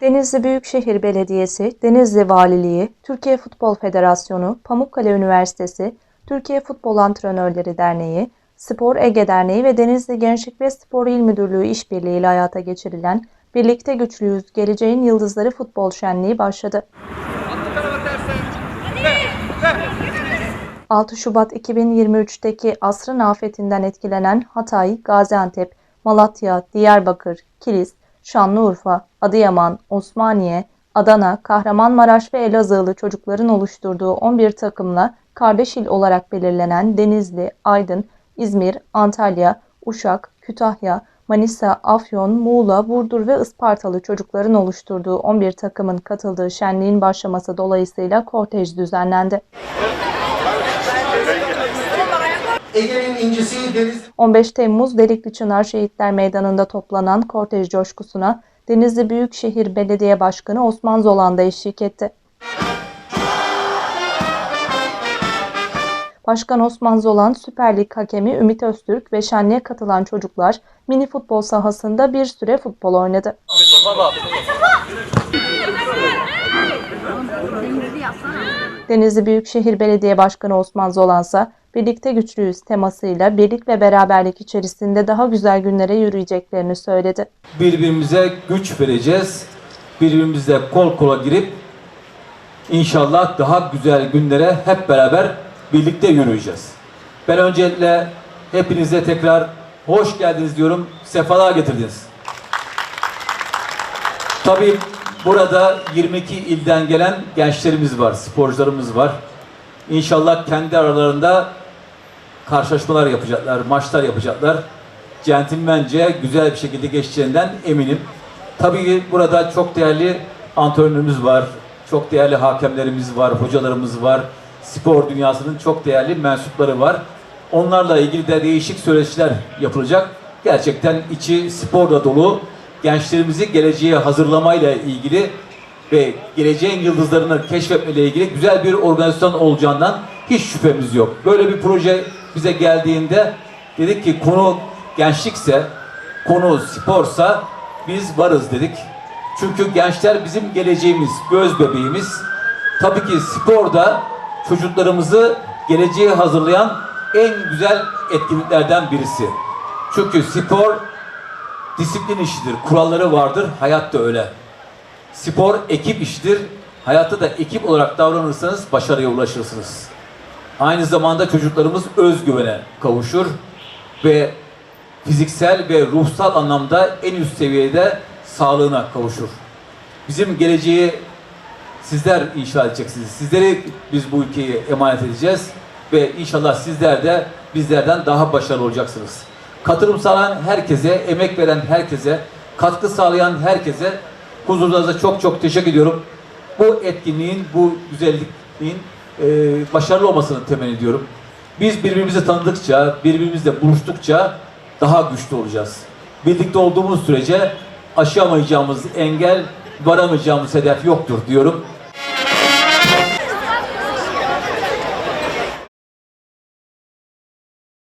Denizli Büyükşehir Belediyesi, Denizli Valiliği, Türkiye Futbol Federasyonu, Pamukkale Üniversitesi, Türkiye Futbol Antrenörleri Derneği, Spor Ege Derneği ve Denizli Gençlik ve Spor İl Müdürlüğü işbirliğiyle hayata geçirilen Birlikte Güçlüyüz, Geleceğin Yıldızları Futbol Şenliği başladı. 6 Şubat 2023'teki asrın afetinden etkilenen Hatay, Gaziantep, Malatya, Diyarbakır, Kilis, Şanlıurfa, Adıyaman, Osmaniye, Adana, Kahramanmaraş ve Elazığlı çocukların oluşturduğu 11 takımla kardeş il olarak belirlenen Denizli, Aydın, İzmir, Antalya, Uşak, Kütahya, Manisa, Afyon, Muğla, Burdur ve Ispartalı çocukların oluşturduğu 11 takımın katıldığı şenliğin başlaması dolayısıyla kortej düzenlendi. Ege'nin incisi deniz 15 Temmuz Delikli Çınar Şehitler Meydanı'nda toplanan kortej coşkusuna Denizli Büyükşehir Belediye Başkanı Osman Zolan da eşlik etti. Başkan Osman Zolan, Süper Lig hakemi Ümit Öztürk ve şenliğe katılan çocuklar mini futbol sahasında bir süre futbol oynadı. Denizli Büyükşehir Belediye Başkanı Osman Zolan ise birlikte güçlüyüz temasıyla birlik ve beraberlik içerisinde daha güzel günlere yürüyeceklerini söyledi. birbirimize güç vereceğiz. Birbirimizle kol kola girip inşallah daha güzel günlere hep beraber birlikte yürüyeceğiz. Ben öncelikle hepinize tekrar hoş geldiniz diyorum. Sefalar getirdiniz. Tabii burada 22 ilden gelen gençlerimiz var, sporcularımız var. İnşallah kendi aralarında karşılaşmalar yapacaklar, maçlar yapacaklar. Centilmence güzel bir şekilde geçeceğinden eminim. Tabii ki burada çok değerli antrenörümüz var, çok değerli hakemlerimiz var, hocalarımız var, spor dünyasının çok değerli mensupları var. Onlarla ilgili de değişik söyleşiler yapılacak. Gerçekten içi sporla dolu, gençlerimizi geleceğe hazırlamayla ilgili ve geleceğin yıldızlarını keşfetmeyle ilgili güzel bir organizasyon olacağından hiç şüphemiz yok. Böyle bir proje bize geldiğinde dedik ki konu gençlikse, konu sporsa biz varız dedik. Çünkü gençler bizim geleceğimiz, göz bebeğimiz. Tabii ki spor da çocuklarımızı geleceğe hazırlayan en güzel etkinliklerden birisi. Çünkü spor disiplin işidir, kuralları vardır, hayat da öyle. Spor ekip işidir. Hayatta da ekip olarak davranırsanız başarıya ulaşırsınız. Aynı zamanda çocuklarımız özgüvene kavuşur ve fiziksel ve ruhsal anlamda en üst seviyede sağlığına kavuşur. Bizim geleceği sizler inşa edeceksiniz. Sizleri biz bu ülkeyi emanet edeceğiz ve inşallah sizler de bizlerden daha başarılı olacaksınız. Katılım sağlayan herkese, emek veren herkese, katkı sağlayan herkese huzurlarınıza çok çok teşekkür ediyorum. Bu etkinliğin, bu güzelliğin e, başarılı olmasını temenni ediyorum. Biz birbirimizi tanıdıkça, birbirimizle buluştukça daha güçlü olacağız. Birlikte olduğumuz sürece aşamayacağımız engel, varamayacağımız hedef yoktur diyorum.